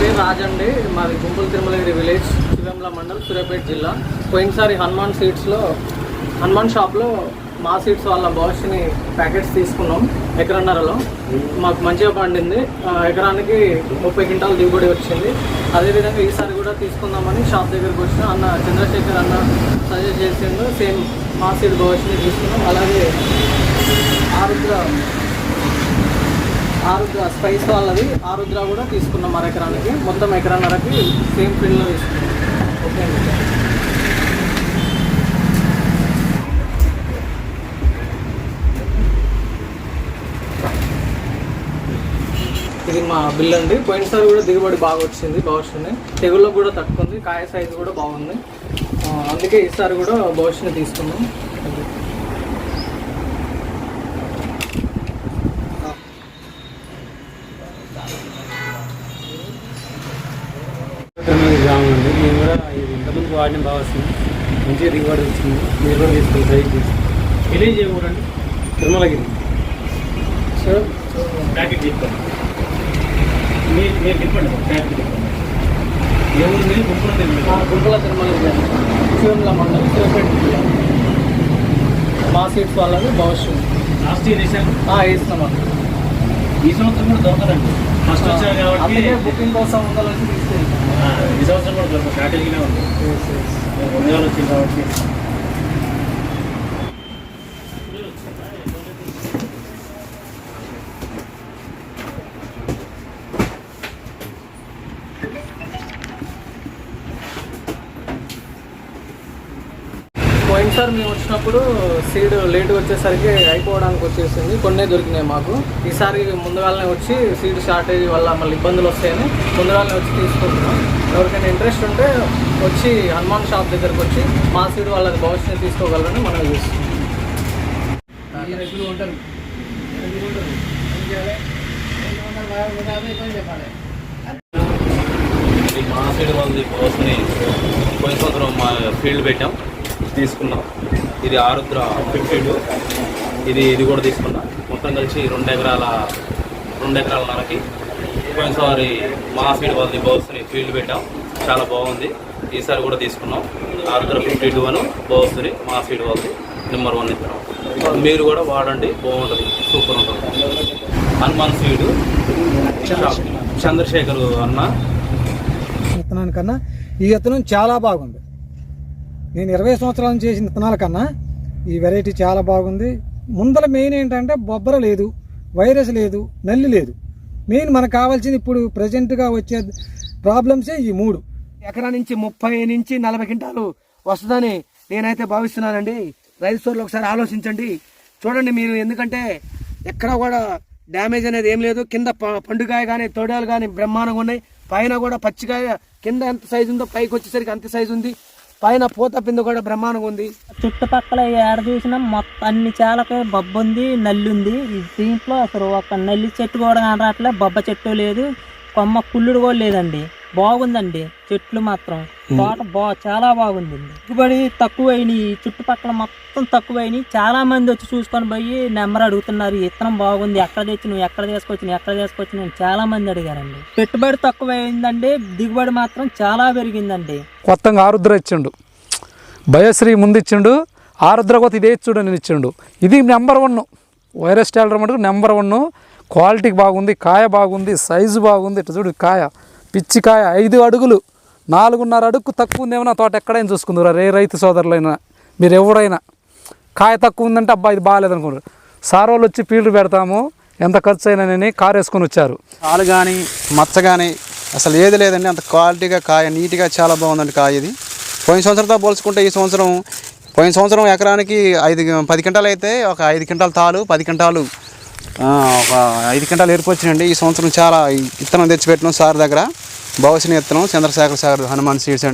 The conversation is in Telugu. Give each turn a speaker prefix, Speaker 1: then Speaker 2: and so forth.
Speaker 1: పేరు రాజండి మాది గుంపుల తిరుమలగిరి విలేజ్ శివంల మండల్ సూర్యాపేట జిల్లా. పోయినసారి హనుమాన్ సీడ్స్లో హనుమాన్ షాప్లో మా సీడ్స్ వాళ్ళ బాష్ని ప్యాకెట్స్ తీసుకున్నాం ఎకరన్నరలో. మాకు మంచిగా పండింది. ఎకరానికి ముప్పై క్వింటాల దిగుబడి వచ్చింది. అదేవిధంగా ఈసారి కూడా తీసుకుందామని షాప్ దగ్గరికి వచ్చిన అన్న చంద్రశేఖర్ అన్న సజెస్ట్ చేసిండు. సేమ్ మా సీడ్ బాష్ని తీసుకున్నాం. అలాగే ఆరుద్ర ఆరుద్ర స్పైస్ వాళ్ళది. ఆరుద్ర కూడా తీసుకున్నాం అర ఎకరానికి. మొత్తం ఎకరాన్నరకి సేమ్ ఫీల్డ్లో తీసుకున్నాం. ఓకే అండి. ఇది మా బిల్ అండి. పోయినసారి కూడా దిగుబడి బాగా వచ్చింది బాగా వచ్చింది. తెగుళ్ళకు కూడా తట్టుకుంది కాయ సైజు కూడా బాగుంది. అందుకే ఈసారి కూడా భవిష్యత్తు తీసుకున్నాం
Speaker 2: తిరుమల గ్రామం అండి మేము కూడా ఇది ఇంతకుముందు వాడిన బాగా వస్తుంది మంచిగా దిగుబడి వచ్చింది. మీరు కూడా తీసుకుని ట్రై చేసి. విలేజ్ ఏ ఊరండి తిరుమలగిరి
Speaker 1: సో
Speaker 2: ప్యాకెట్ చెప్పండి మీరు మీరు చెప్పండి ప్యాకెట్ చెప్పండి ఏ ఊరు మీరు? గుంపులో
Speaker 1: మా గుంపుల తిరుమల శివంల మండలం. సూర్యాపేట జిల్లా. మా సీట్స్ వాళ్ళది భవిష్యత్తు.
Speaker 2: లాస్ట్ ఇయర్ వేసాను
Speaker 1: వేస్తున్నాం
Speaker 2: ఈ సంవత్సరం కూడా దొరకదండి. ఫస్ట్ వచ్చారు కాబట్టి
Speaker 1: బుకింగ్ కోసం ఉండాలని తీసుకెళ్తాం.
Speaker 2: ఈ సంవత్సరం కూడా షార్టేజ్గానే ఉంది. వేలు వచ్చింది కాబట్టి.
Speaker 1: పోయినసారి మేము వచ్చినప్పుడు సీడ్ లేట్ వచ్చేసరికి అయిపోవడానికి వచ్చేసింది. కొన్నే దొరికినాయి మాకు. ఈసారి ముందుగానే వచ్చి సీడ్ షార్టేజ్ వల్ల మళ్ళీ ఇబ్బందులు వస్తాయని ముందుగానే వచ్చి తీసుకుంటున్నాం. ఎవరికైనా ఇంట్రెస్ట్ ఉంటే వచ్చి హనుమాన్ షాప్ దగ్గరకు వచ్చి మా సీడ్ వాళ్ళది భవిష్యత్తు తీసుకోగలరని మనం చూస్తున్నాం.
Speaker 3: మా సైడ్ వాళ్ళది కోసమని పోయిన సంవత్సరం మా ఫీల్డ్ పెట్టాం. తీసుకున్నాం. ఇది ఆరుద్ర ఫిఫ్టీ టూ ఇది ఇది కూడా తీసుకున్నాం. మొత్తం కలిసి రెండు ఎకరాల రెండు ఎకరాలన్నరకి పోయినసారి మా సైడ్ వాళ్ళది బోస్ని ఫీల్డ్ పెట్టాం. చాలా బాగుంది. ఈసారి కూడా తీసుకున్నాం. ఆరుద్ర ఫిఫ్టీ టూ అని బోస్ని మా సైడ్ వాళ్ళది నెంబర్ వన్ ఇస్తున్నాం మీరు కూడా వాడండి బాగుంటుంది. సూపర్ ఉంటుంది. హనుమాన్ సీడు. చంద్రశేఖర్. అన్న.
Speaker 4: ఈ విత్తనం చాలా బాగుంది. నేను ఇరవై సంవత్సరాల నుంచి చేసిన విత్తనాల కన్నా ఈ వెరైటీ చాలా బాగుంది. ముందర మెయిన్ ఏంటంటే బొబ్బర లేదు వైరస్ లేదు నల్లి లేదు. మెయిన్ మనకు కావాల్సింది ఇప్పుడు ప్రజెంట్గా వచ్చే ప్రాబ్లమ్సే ఈ మూడు. ఎకరా నుంచి ముప్పై నుంచి నలభై క్వింటాలు వస్తుందని నేనైతే భావిస్తున్నానండి. రైతు సోర్లు ఒకసారి ఆలోచించండి. చూడండి మీరు ఎందుకంటే ఎక్కడ కూడా డ్యామేజ్ అనేది ఏం లేదు. కింద ప- పండుగాయ కానీ తోడాలు కానీ బ్రహ్మాండంగా ఉన్నాయి. పైన కూడా పచ్చికాయ కింద ఎంత సైజు ఉందో పైకి వచ్చేసరికి అంత సైజు ఉంది. పైన పూత పిందు కూడా బ్రహ్మాండంగా ఉంది.
Speaker 5: చుట్టుపక్కల ఏడ చూసినా మొత్తం అన్ని చాలకే బొబ్బ ఉంది నల్లి ఉంది. దీంట్లో అసలు ఒక నల్లి చెట్టు కూడా కనరాట్లే బొబ్బ చెట్టు లేదు కొమ్మ కుళ్ళుడు కూడా లేదండి. బాగుందండి. చెట్లు మాత్రం. తోట బా చాలా బాగుంది దిగుబడి తక్కువైనాయి. ఈ చుట్టుపక్కల మొత్తం తక్కువైనాయి. చాలా మంది వచ్చి చూసుకొని పోయి నెంబర్ అడుగుతున్నారు. ఈ విత్తనం బాగుంది. ఎక్కడ తెచ్చి నువ్వు ఎక్కడ తీసుకొచ్చి ఎక్కడ తీసుకొచ్చి నేను చాలా మంది అడిగారండి. పెట్టుబడి తక్కువైందండి. దిగుబడి మాత్రం చాలా పెరిగిందండి.
Speaker 6: కొత్తగా ఆరుద్ర ఇచ్చిండు. భయశ్రీ ముందు ఇచ్చిండు. ఆరుద్ర కొత్త ఇదే ఇచ్చుడు నేను ఇచ్చిండు. ఇది నెంబర్ వన్. వైరస్ టైలర్ మటుకు నెంబర్ వన్. క్వాలిటీ బాగుంది. కాయ బాగుంది. సైజు బాగుంది. ఇట్లా చూడు కాయ. పిచ్చి కాయ ఐదు అడుగులు. నాలుగున్నర అడుగు తక్కువ ఉందేమో తోట ఎక్కడైనా చూసుకుందరా. రే రైతు సోదరులైనా మీరు ఎవరైనా కాయ తక్కువ ఉందంటే అబ్బా ఇది బాగాలేదనుకున్నారు సార్ వాళ్ళు వచ్చి ఫీల్డ్ పెడతాము. ఎంత ఖర్చు అయినానని కారు వేసుకొని వచ్చారు.
Speaker 7: పాలు కానీ మచ్చ కానీ అసలు ఏది లేదండి. అంత క్వాలిటీగా కాయ నీట్గా చాలా బాగుందండి కాయ ఇది. పోయిన సంవత్సరంతో పోల్చుకుంటే ఈ సంవత్సరం పోయిన సంవత్సరం ఎకరానికి ఐదు పది క్వింటాలు అయితే ఒక ఐదు క్వింటాలు తాలు పది క్వింటాలు ఒక ఐదు క్వింటాలు ఏర్పొచ్చినండి ఈ సంవత్సరం చాలా ఇత్తనం విత్తనం తెచ్చిపెట్టినాం సార్ దగ్గర. భవిష్యత్ విత్తనం చంద్రశేఖర్ సార్ హనుమాన్ సీడ్స్ అండి